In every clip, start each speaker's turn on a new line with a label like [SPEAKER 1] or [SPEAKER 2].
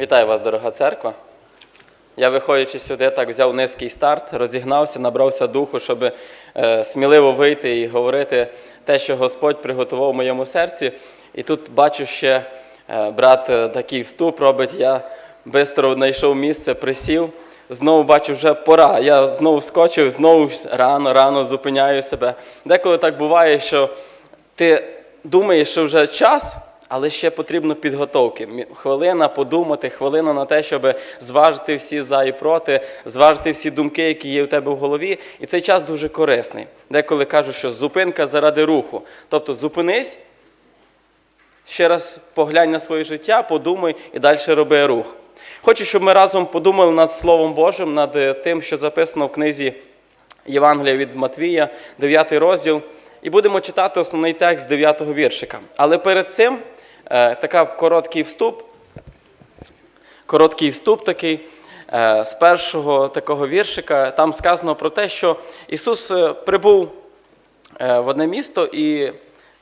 [SPEAKER 1] Вітаю вас, дорога церква. Я, виходячи сюди, так взяв низький старт, розігнався, набрався духу, щоб е, сміливо вийти і говорити те, що Господь приготував в моєму серці. І тут бачу ще е, брат е, такий вступ робить. Я швидко знайшов місце, присів. Знову бачу, вже пора. Я знову вскочив, знову рано, рано зупиняю себе. Деколи так буває, що ти думаєш, що вже час, але ще потрібно підготовки. Хвилина подумати, хвилина на те, щоб зважити всі за і проти, зважити всі думки, які є в тебе в голові. І цей час дуже корисний. Деколи кажуть, що зупинка заради руху. Тобто зупинись, ще раз поглянь на своє життя, подумай і далі роби рух. Хочу, щоб ми разом подумали над Словом Божим, над е, тим, що записано в книзі Євангелія від Матвія, 9 розділ, і будемо читати основний текст 9 віршика. Але перед цим така короткий вступ, короткий вступ такий е, з першого такого віршика. Там сказано про те, що Ісус е, прибув е, в одне місто і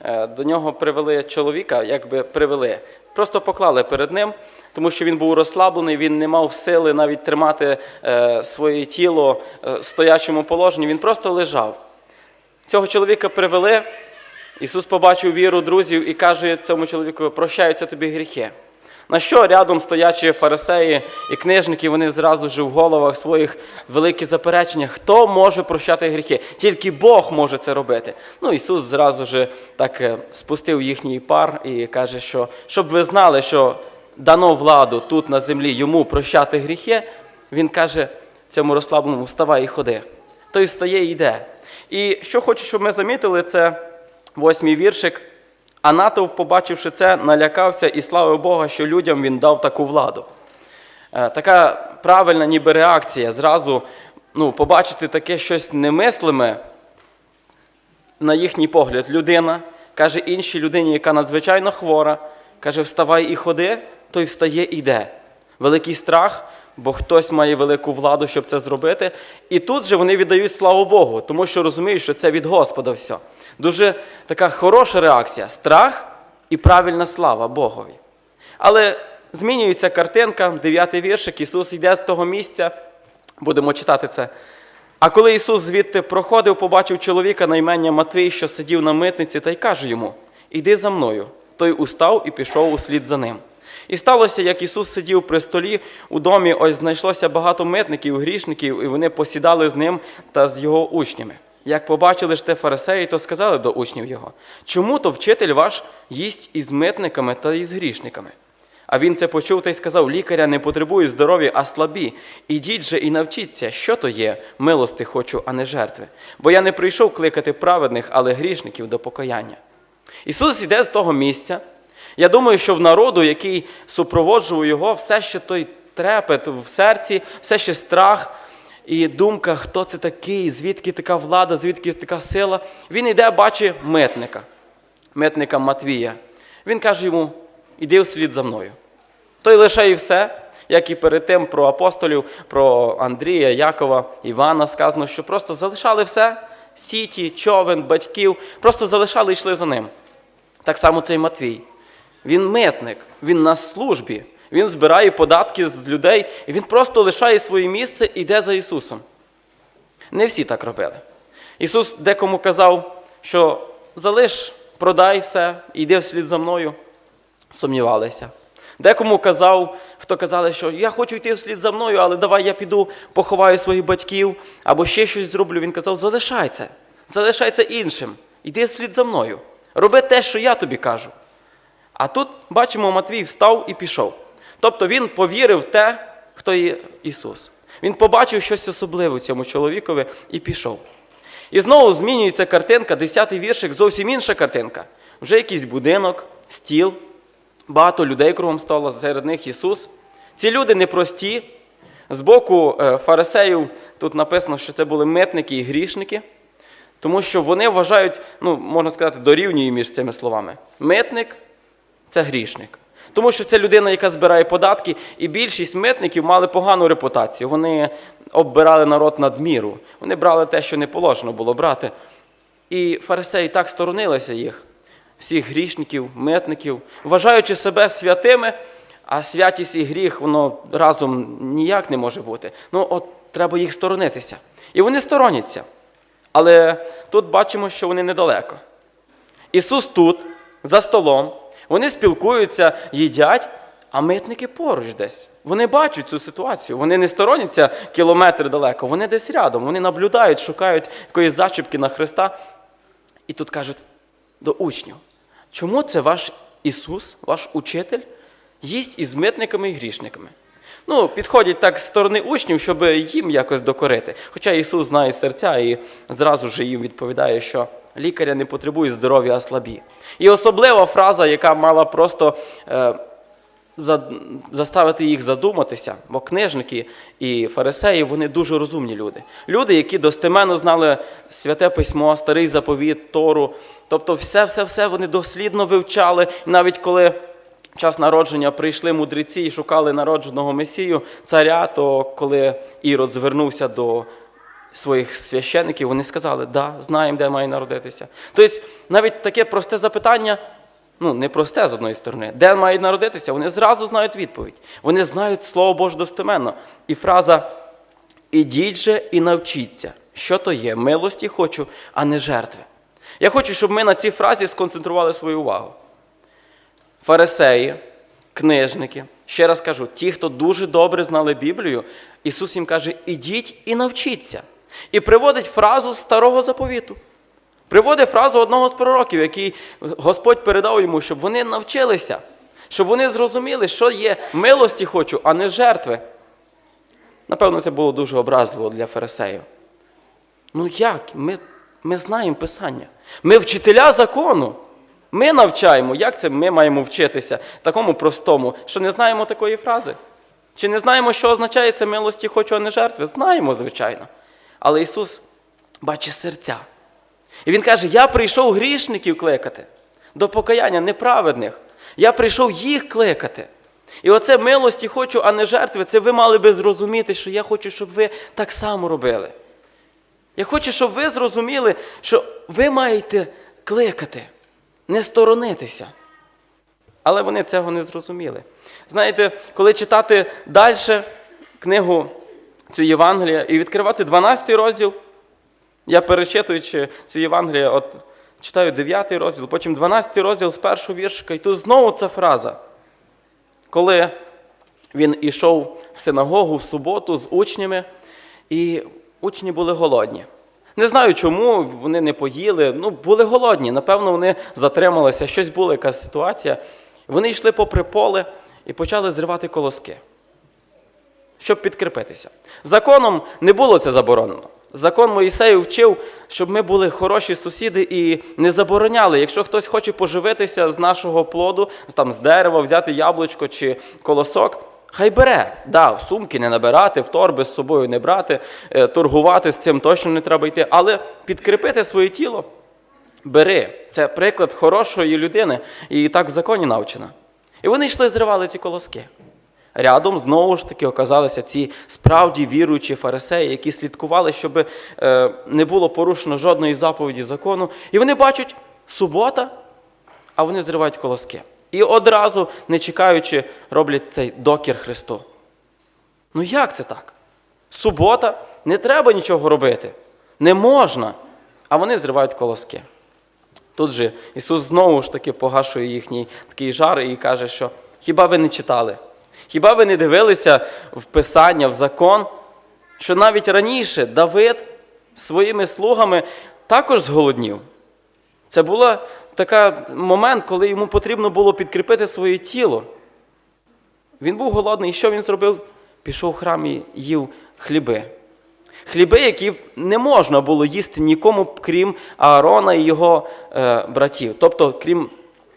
[SPEAKER 1] е, до нього привели чоловіка, якби привели. Просто поклали перед ним, тому що він був розслаблений, він не мав сили навіть тримати е, своє тіло е, в стоячому положенні, він просто лежав. Цього чоловіка привели. Ісус побачив віру друзів і каже цьому чоловіку: прощаються тобі гріхи. На що рядом стоячі фарисеї і книжники, вони зразу ж в головах своїх великі заперечення, хто може прощати гріхи? Тільки Бог може це робити. Ну, Ісус зразу ж так е, спустив їхній пар і каже, що щоб ви знали, що дано владу тут на землі йому прощати гріхи, він каже цьому розслабленому, вставай і ходи. Той встає і йде. І що хочу, щоб ми замітили, це восьмий віршик. А натовп, побачивши це, налякався і славив Бога, що людям він дав таку владу. Е, Така правильна ніби реакція. Зразу ну, побачити таке щось немислиме, на їхній погляд, людина каже іншій людині, яка надзвичайно хвора, каже, вставай і ходи, той встає і йде. Великий страх, бо хтось має велику владу, щоб це зробити. І тут же вони віддають славу Богу, тому що розуміють, що це від Господа все. Дуже така хороша реакція страх і правильна слава Богові. Але змінюється картинка, дев'ятий віршик, Ісус йде з того місця, будемо читати це. А коли Ісус звідти проходив, побачив чоловіка на ім'я Матвій, що сидів на митниці, та й каже йому: Іди за мною. Той устав і пішов услід за ним. І сталося, як Ісус сидів при столі у домі, ось знайшлося багато митників, грішників, і вони посідали з ним та з його учнями. Як побачили ж те фарисеї, то сказали до учнів його: чому то вчитель ваш їсть із митниками та із грішниками? А він це почув та й сказав: лікаря не потребують здоров'я, а слабі. Ідіть же і навчіться, що то є, милости хочу, а не жертви. Бо я не прийшов кликати праведних, але грішників до покаяння. Ісус іде з того місця. Я думаю, що в народу, який супроводжував його, все ще той трепет в серці, все ще страх і думка, хто це такий, звідки така влада, звідки така сила. Він йде, бачить митника, митника Матвія. Він каже йому: іди вслід за мною. Той лише і все, як і перед тим про апостолів, про Андрія, Якова, Івана сказано, що просто залишали все, сіті, човен, батьків, просто залишали і йшли за ним. Так само цей Матвій. Він митник, він на службі, він збирає податки з людей, і він просто лишає своє місце і йде за Ісусом. Не всі так робили. Ісус декому казав, що залиш, продай все, йди вслід за мною. Сумнівалися. Декому казав, хто казали, що я хочу йти вслід за мною, але давай я піду, поховаю своїх батьків або ще щось зроблю. Він казав, залишай це, залишай це іншим, йди вслід за мною. Роби те, що я тобі кажу. А тут бачимо, Матвій встав і пішов. Тобто він повірив в те, хто є Ісус. Він побачив щось особливе цьому чоловікові і пішов. І знову змінюється картинка, 10-й віршик, зовсім інша картинка. Вже якийсь будинок, стіл, багато людей кругом стола, серед них Ісус. Ці люди непрості. З боку е, фарисеїв тут написано, що це були митники і грішники, тому що вони вважають, ну, можна сказати, дорівнює між цими словами. Митник це грішник. Тому що це людина, яка збирає податки, і більшість митників мали погану репутацію. Вони оббирали народ надміру. Вони брали те, що не положено було брати. І фарисеї так сторонилися їх, всіх грішників, митників, вважаючи себе святими, а святість і гріх, воно разом ніяк не може бути. Ну, от треба їх сторонитися. І вони стороняться. Але тут бачимо, що вони недалеко. Ісус тут, за столом, вони спілкуються, їдять, а митники поруч десь. Вони бачать цю ситуацію. Вони не стороняться кілометри далеко, вони десь рядом, вони наблюдають, шукають якоїсь зачіпки на Христа. І тут кажуть до учнів: чому це ваш Ісус, ваш учитель, їсть із митниками і грішниками? Ну, підходять так з сторони учнів, щоб їм якось докорити. Хоча Ісус знає серця і зразу ж їм відповідає, що лікаря не потребує здоров'я, а слабі. І особлива фраза, яка мала просто е, за- заставити їх задуматися, бо книжники і фарисеї вони дуже розумні люди. Люди, які достеменно знали святе письмо, старий заповіт, Тору. Тобто, все-все-все вони дослідно вивчали. Навіть коли час народження прийшли мудреці і шукали народженого Месію, царя, то коли Ірод звернувся до своїх священиків, вони сказали, да, знаємо, де має народитися. Тобто, навіть таке просте запитання, ну, не просте з одної сторони, де має народитися, вони зразу знають відповідь. Вони знають Слово Боже достеменно. І фраза Ідіть же і навчіться, що то є, милості хочу, а не жертви. Я хочу, щоб ми на цій фразі сконцентрували свою увагу. Фарисеї, книжники, ще раз кажу, ті, хто дуже добре знали Біблію, Ісус їм каже: ідіть і навчіться. І приводить фразу старого заповіту. Приводить фразу одного з пророків, який Господь передав йому, щоб вони навчилися, щоб вони зрозуміли, що є милості хочу, а не жертви. Напевно, це було дуже образливо для фарисеїв. Ну як? Ми, ми знаємо Писання. Ми вчителя закону. Ми навчаємо. Як це ми маємо вчитися такому простому, що не знаємо такої фрази? Чи не знаємо, що означає це милості хочу, а не жертви? Знаємо, звичайно. Але Ісус бачить серця. І Він каже: Я прийшов грішників кликати до покаяння неправедних. Я прийшов їх кликати. І оце милості хочу, а не жертви, це ви мали би зрозуміти, що я хочу, щоб ви так само робили. Я хочу, щоб ви зрозуміли, що ви маєте кликати, не сторонитися. Але вони цього не зрозуміли. Знаєте, коли читати далі книгу цю Євангелія і відкривати 12 розділ, я перечитуючи цю Євангелію, от читаю 9 розділ, потім 12 розділ з першого віршика, і тут знову ця фраза. Коли він ішов в синагогу в суботу з учнями, і учні були голодні. Не знаю чому, вони не поїли, ну, були голодні. Напевно, вони затрималися, щось була якась ситуація. Вони йшли попри поле і почали зривати колоски, щоб підкріпитися. Законом не було це заборонено. Закон Моїсею вчив, щоб ми були хороші сусіди і не забороняли. Якщо хтось хоче поживитися з нашого плоду, там з дерева, взяти яблучко чи колосок, хай бере. Да, в сумки не набирати, в торби з собою не брати, е, торгувати з цим точно не треба йти, але підкріпити своє тіло. Бери. Це приклад хорошої людини, і так в законі навчена. І вони йшли, зривали ці колоски. Рядом знову ж таки оказалися ці справді віруючі фарисеї, які слідкували, щоб е, не було порушено жодної заповіді закону. І вони бачать субота, а вони зривають колоски. І одразу, не чекаючи, роблять цей докір Христу. Ну як це так? Субота, не треба нічого робити. Не можна. А вони зривають колоски. Тут же Ісус знову ж таки погашує їхній такий жар і каже, що хіба ви не читали? Хіба ви не дивилися в Писання, в закон, що навіть раніше Давид своїми слугами також зголоднів? Це був такий момент, коли йому потрібно було підкріпити своє тіло. Він був голодний, і що він зробив? Пішов в храм і їв хліби. Хліби, які не можна було їсти нікому, крім Аарона і його е, братів, тобто крім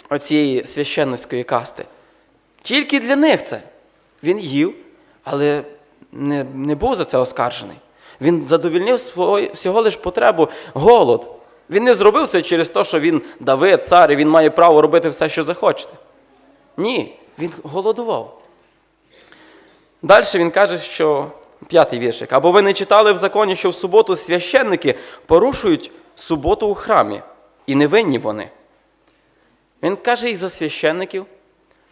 [SPEAKER 1] оцієї священницької касти. Тільки для них це. Він їв, але не, не був за це оскаржений. Він задовільнив свої, всього лиш потребу голод. Він не зробив це через те, що він Давид, цар, і він має право робити все, що захочете. Ні, він голодував. Далі він каже, що п'ятий віршик. Або ви не читали в законі, що в суботу священники порушують суботу у храмі, і не винні вони. Він каже і за священників,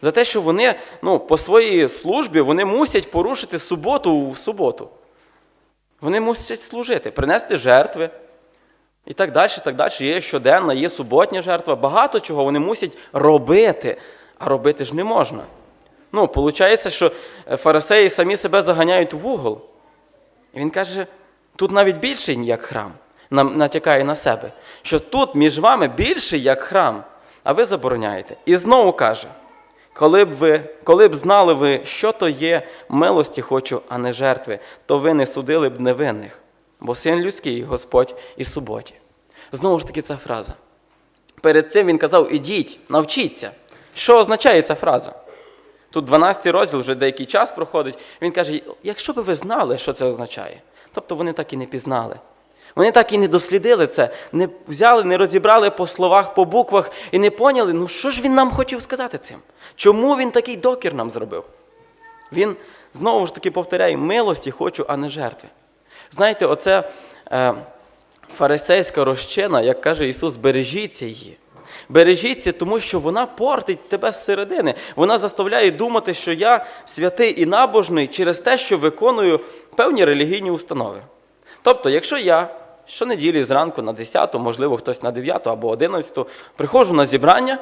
[SPEAKER 1] За те, що вони ну, по своїй службі вони мусять порушити суботу в суботу. Вони мусять служити, принести жертви. І так далі, так далі. Є щоденна, є суботня жертва. Багато чого вони мусять робити, а робити ж не можна. Ну, виходить, що е, фарисеї самі себе заганяють в угол. І він каже, тут навіть більше, як храм, нам натякає на себе, що тут між вами більше, як храм, а ви забороняєте. І знову каже, коли б ви, коли б знали ви, що то є милості хочу, а не жертви, то ви не судили б невинних, бо син людський Господь і суботі. Знову ж таки, ця фраза. Перед цим він казав: ідіть, навчіться. Що означає ця фраза? Тут 12 розділ вже деякий час проходить. Він каже: якщо б ви знали, що це означає, тобто вони так і не пізнали. Вони так і не дослідили це, не взяли, не розібрали по словах, по буквах і не поняли, ну що ж він нам хотів сказати цим? Чому він такий докір нам зробив? Він знову ж таки повторяє: милості хочу, а не жертви. Знаєте, оце е, фарисейська розчина, як каже Ісус, бережіться її. Бережіться, тому що вона портить тебе зсередини. Вона заставляє думати, що я святий і набожний через те, що виконую певні релігійні установи. Тобто, якщо я щонеділі зранку на 10, можливо, хтось на 9 або 11, приходжу на зібрання,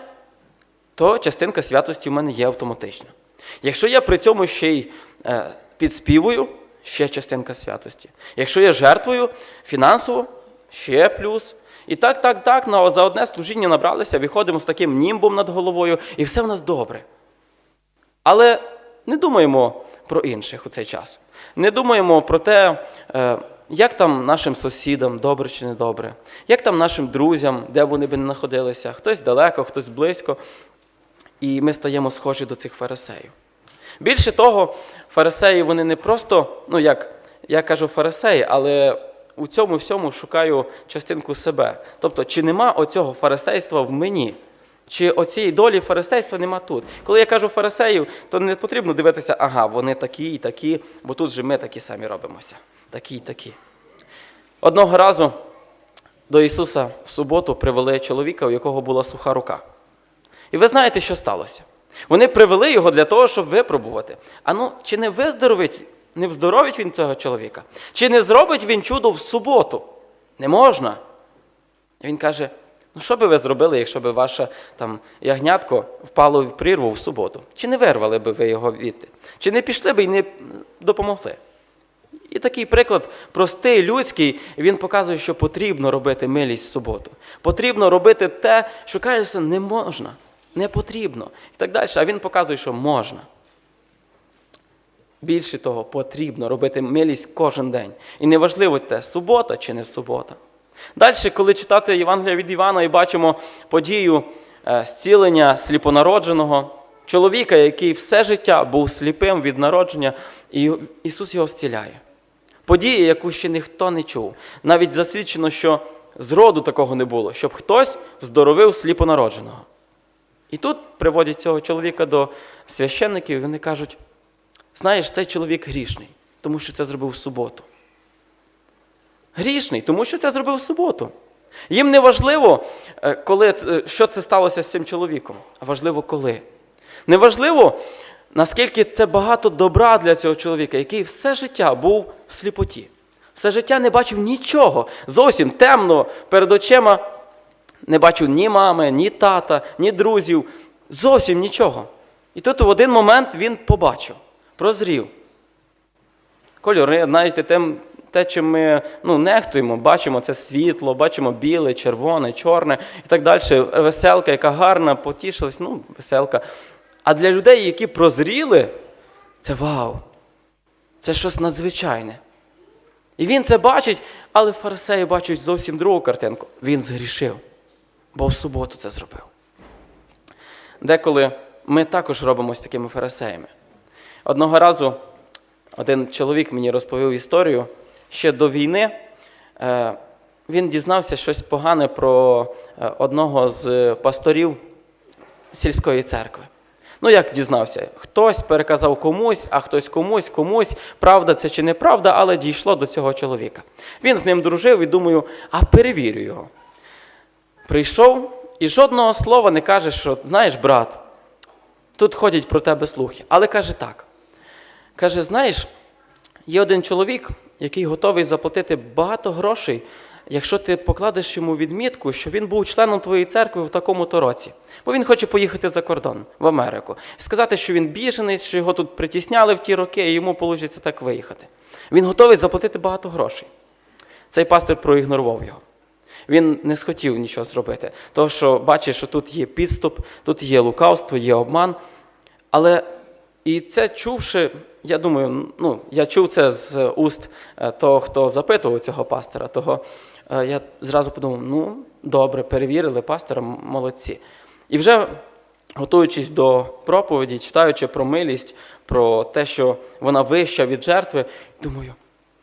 [SPEAKER 1] то частинка святості в мене є автоматична. Якщо я при цьому ще й е, підспівую, ще частинка святості. Якщо я жертвую фінансово, ще плюс. І так, так, так, на, за одне служіння набралися, виходимо з таким німбом над головою, і все в нас добре. Але не думаємо про інших у цей час. Не думаємо про те, е, як там нашим сусідам добре чи не добре, як там нашим друзям, де б вони би не знаходилися, хтось далеко, хтось близько. І ми стаємо схожі до цих фарисеїв. Більше того, фарисеї вони не просто, ну як я кажу фарисеї, але у цьому всьому шукаю частинку себе. Тобто, чи нема оцього фарисейства в мені? Чи оцієї долі фарисейства нема тут? Коли я кажу фарисеїв, то не потрібно дивитися, ага, вони такі і такі, бо тут же ми такі самі робимося. Такі і такі. Одного разу до Ісуса в суботу привели чоловіка, у якого була суха рука. І ви знаєте, що сталося? Вони привели його для того, щоб випробувати. А ну, чи не виздоровить, не вздоровить він цього чоловіка? Чи не зробить він чудо в суботу? Не можна. І він каже: ну що би ви зробили, якщо б ваше там ягнятко впало в прірву в суботу? Чи не вирвали би ви його відти? Чи не пішли би і не допомогли? І такий приклад простий, людський, він показує, що потрібно робити милість в суботу. Потрібно робити те, що кажеться, не можна, не потрібно. І так далі. А він показує, що можна. Більше того, потрібно робити милість кожен день. І неважливо те, субота чи не субота. Далі, коли читати Євангелія від Івана і бачимо подію е, зцілення сліпонародженого, чоловіка, який все життя був сліпим від народження, і Ісус його зціляє. Подія, яку ще ніхто не чув. Навіть засвідчено, що зроду такого не було, щоб хтось здоровив сліпонародженого. І тут приводять цього чоловіка до священників, і вони кажуть: знаєш, цей чоловік грішний, тому що це зробив в суботу. Грішний, тому що це зробив в суботу. Їм не важливо, е, коли, що це сталося з цим чоловіком, а важливо коли. Неважливо, наскільки це багато добра для цього чоловіка, який все життя був в сліпоті. Все життя не бачив нічого. Зовсім темно перед очима не бачив ні мами, ні тата, ні друзів. Зовсім нічого. І тут в один момент він побачив, прозрів. Кольори, знаєте, тим, те, чим ми ну, нехтуємо, бачимо це світло, бачимо біле, червоне, чорне і так далі. Веселка, яка гарна, потішилась, ну, веселка. А для людей, які прозріли, це вау. Це щось надзвичайне. І він це бачить, але фарисеї бачать зовсім другу картинку. Він згрішив, бо в суботу це зробив. Деколи ми також робимося такими фарисеями. Одного разу один чоловік мені розповів історію ще до війни. е, Він дізнався щось погане про е, одного з пасторів сільської церкви. Ну, як дізнався? Хтось переказав комусь, а хтось комусь, комусь, правда це чи неправда, але дійшло до цього чоловіка. Він з ним дружив і думаю, а перевірю його. Прийшов і жодного слова не каже, що знаєш, брат, Тут ходять про тебе слухи. Але каже так: каже: знаєш, є один чоловік, який готовий заплатити багато грошей, якщо ти покладеш йому відмітку, що він був членом твоєї церкви в такому-то році. Бо він хоче поїхати за кордон в Америку. Сказати, що він біженець, що його тут притісняли в ті роки, і йому вийде так виїхати. Він готовий заплатити багато грошей. Цей пастир проігнорував його. Він не схотів нічого зробити. Тому що бачить, що тут є підступ, тут є лукавство, є обман. Але і це чувши, я думаю, ну, я чув це з уст е, того, хто запитував цього пастора, того е, я зразу подумав: ну, добре, перевірили пастора, молодці. І вже готуючись до проповіді, читаючи про милість, про те, що вона вища від жертви, думаю,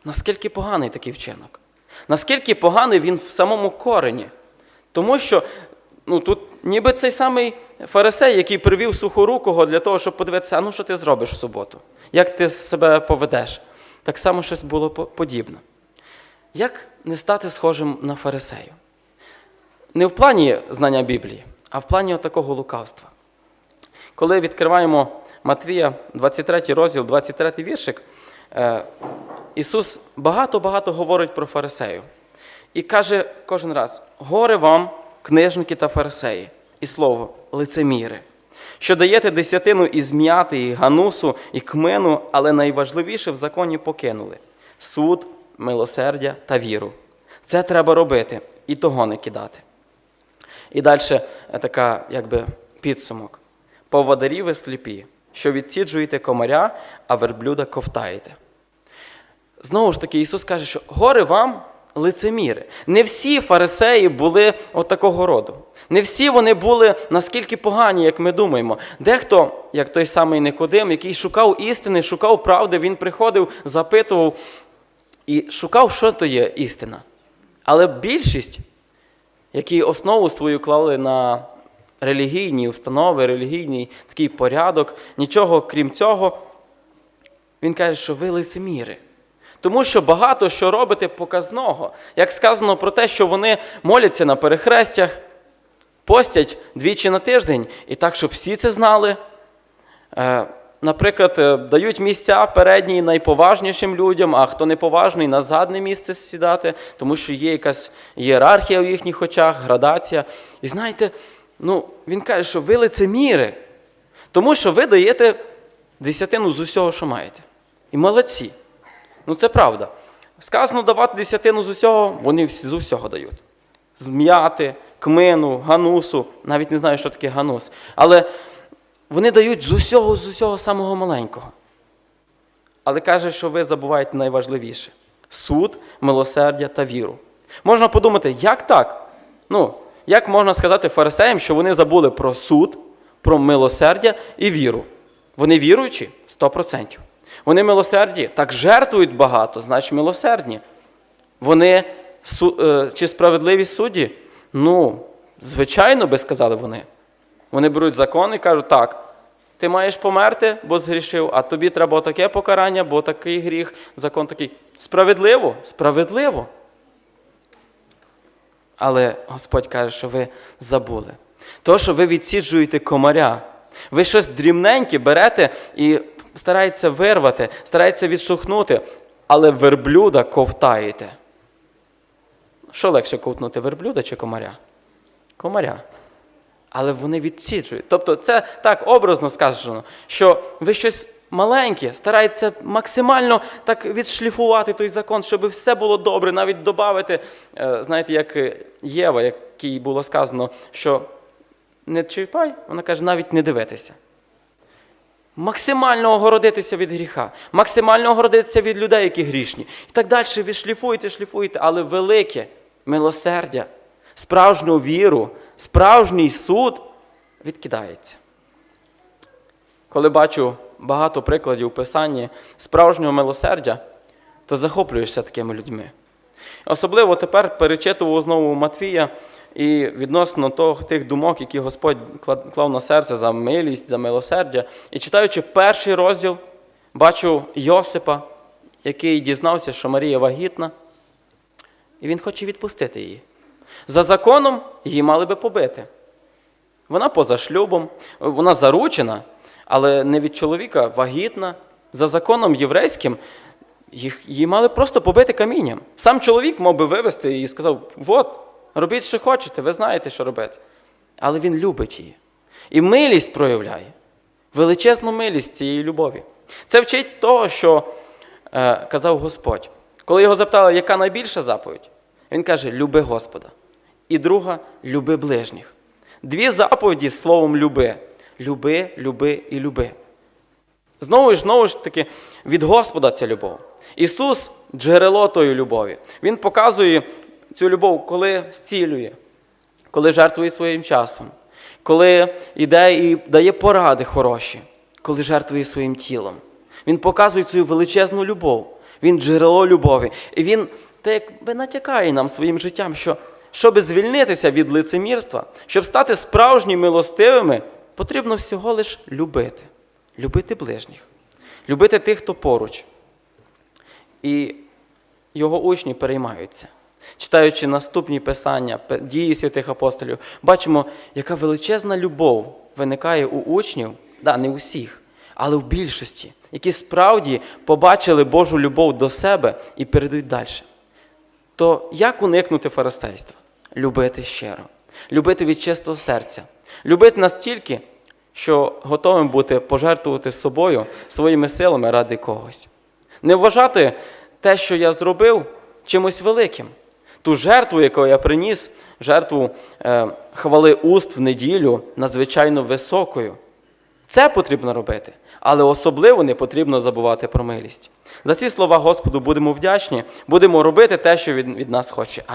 [SPEAKER 1] наскільки поганий такий вчинок. Наскільки поганий він в самому корені. Тому що ну, тут ніби цей самий фарисей, який привів сухорукого для того, щоб подивитися, а ну що ти зробиш в суботу? Як ти себе поведеш? Так само щось було подібне. Як не стати схожим на фарисею? Не в плані знання Біблії, а в плані такого лукавства. Коли відкриваємо Матвія, 23 розділ, 23 віршик, е, Ісус багато-багато говорить про фарисею. І каже кожен раз: горе вам, книжники та фарисеї, і слово лицеміри, що даєте десятину із м'яти, і ганусу, і кмину, але найважливіше в законі покинули суд, милосердя та віру. Це треба робити і того не кидати. І далі така, якби, підсумок. Повадарі ви сліпі, що відсіджуєте комаря, а верблюда ковтаєте. Знову ж таки, Ісус каже, що горе вам лицеміри. Не всі фарисеї були от такого роду. Не всі вони були наскільки погані, як ми думаємо. Дехто, як той самий Никодим, який шукав істини, шукав правди, він приходив, запитував і шукав, що то є істина. Але більшість, які основу свою клали на релігійні установи, релігійний такий порядок, нічого крім цього, він каже, що ви лицеміри. Тому що багато що робите показного. Як сказано про те, що вони моляться на перехрестях, постять двічі на тиждень, і так, щоб всі це знали. Е, Наприклад, е, дають місця передні найповажнішим людям, а хто неповажний, на задне місце сідати, тому що є якась ієрархія в їхніх очах, градація. І знаєте, ну, він каже, що ви лицеміри, тому що ви даєте десятину з усього, що маєте. І молодці. Ну це правда. Сказано давати десятину з усього, вони всі з усього дають. З м'яти, кмину, ганусу, навіть не знаю, що таке ганус. Але вони дають з усього, з усього самого маленького. Але каже, що ви забуваєте найважливіше суд, милосердя та віру. Можна подумати, як так? Ну, як можна сказати фарисеям, що вони забули про суд, про милосердя і віру? Вони віруючі? 100%. Вони милосерді, так жертвують багато, значить милосердні. Вони е, чи справедливі судді? Ну, звичайно, би сказали вони. Вони беруть закон і кажуть, так, ти маєш померти, бо згрішив, а тобі треба таке покарання, бо такий гріх, закон такий. Справедливо? Справедливо. Але Господь каже, що ви забули. То, що ви відсіджуєте комаря, ви щось дрібненьке берете і стараєтеся вирвати, стараєтеся відштовхнути, але верблюда ковтаєте. Що легше ковтнути, верблюда чи комаря? Комаря. Але вони відсіджують. Тобто, це так образно сказано, що ви щось маленьке, стараєтеся максимально так відшліфувати той закон, щоб все було добре, навіть додати, знаєте, як Єва, якій було сказано, що не чіпай, вона каже, навіть не дивитися. Максимально огородитися від гріха, максимально огородитися від людей, які грішні. І так далі ви шліфуєте, шліфуєте, але велике милосердя, справжню віру, справжній суд відкидається. Коли бачу багато прикладів у Писанні справжнього милосердя, то захоплюєшся такими людьми. Особливо тепер перечитував знову Матвія і відносно того, тих думок, які Господь клав на серце за милість, за милосердя. І читаючи перший розділ, бачу Йосипа, який дізнався, що Марія вагітна, і він хоче відпустити її. За законом її мали би побити. Вона поза шлюбом, вона заручена, але не від чоловіка, вагітна. За законом єврейським їх, її мали просто побити камінням. Сам чоловік мав би вивести і сказав: от, робіть, що хочете, ви знаєте, що робити. Але він любить її. І милість проявляє, величезну милість цієї любові. Це вчить того, що е, казав Господь. Коли його запитали, яка найбільша заповідь, він каже: люби Господа. І друга люби ближніх. Дві заповіді з словом люби. Люби, люби і люби. Знову ж знову ж таки, від Господа ця любов. Ісус джерело тої любові. Він показує цю любов, коли зцілює, коли жертвує своїм часом, коли йде і дає поради хороші, коли жертвує своїм тілом. Він показує цю величезну любов. Він джерело любові. І він те, якби натякає нам своїм життям, що щоб звільнитися від лицемірства, щоб стати справжніми милостивими, потрібно всього лиш любити. Любити ближніх, любити тих, хто поруч. І його учні переймаються. Читаючи наступні писання, дії святих апостолів, бачимо, яка величезна любов виникає у учнів, да, не усіх, але в більшості, які справді побачили Божу любов до себе і передають далі. То як уникнути фарисейства? Любити щиро, любити від чистого серця, любити настільки, що готовим бути пожертвувати собою, своїми силами ради когось. Не вважати те, що я зробив, чимось великим. Ту жертву, яку я приніс, жертву е, хвали уст в неділю, надзвичайно високою. Це потрібно робити, але особливо не потрібно забувати про милість. За ці слова Господу будемо вдячні, будемо робити те, що він від нас хоче.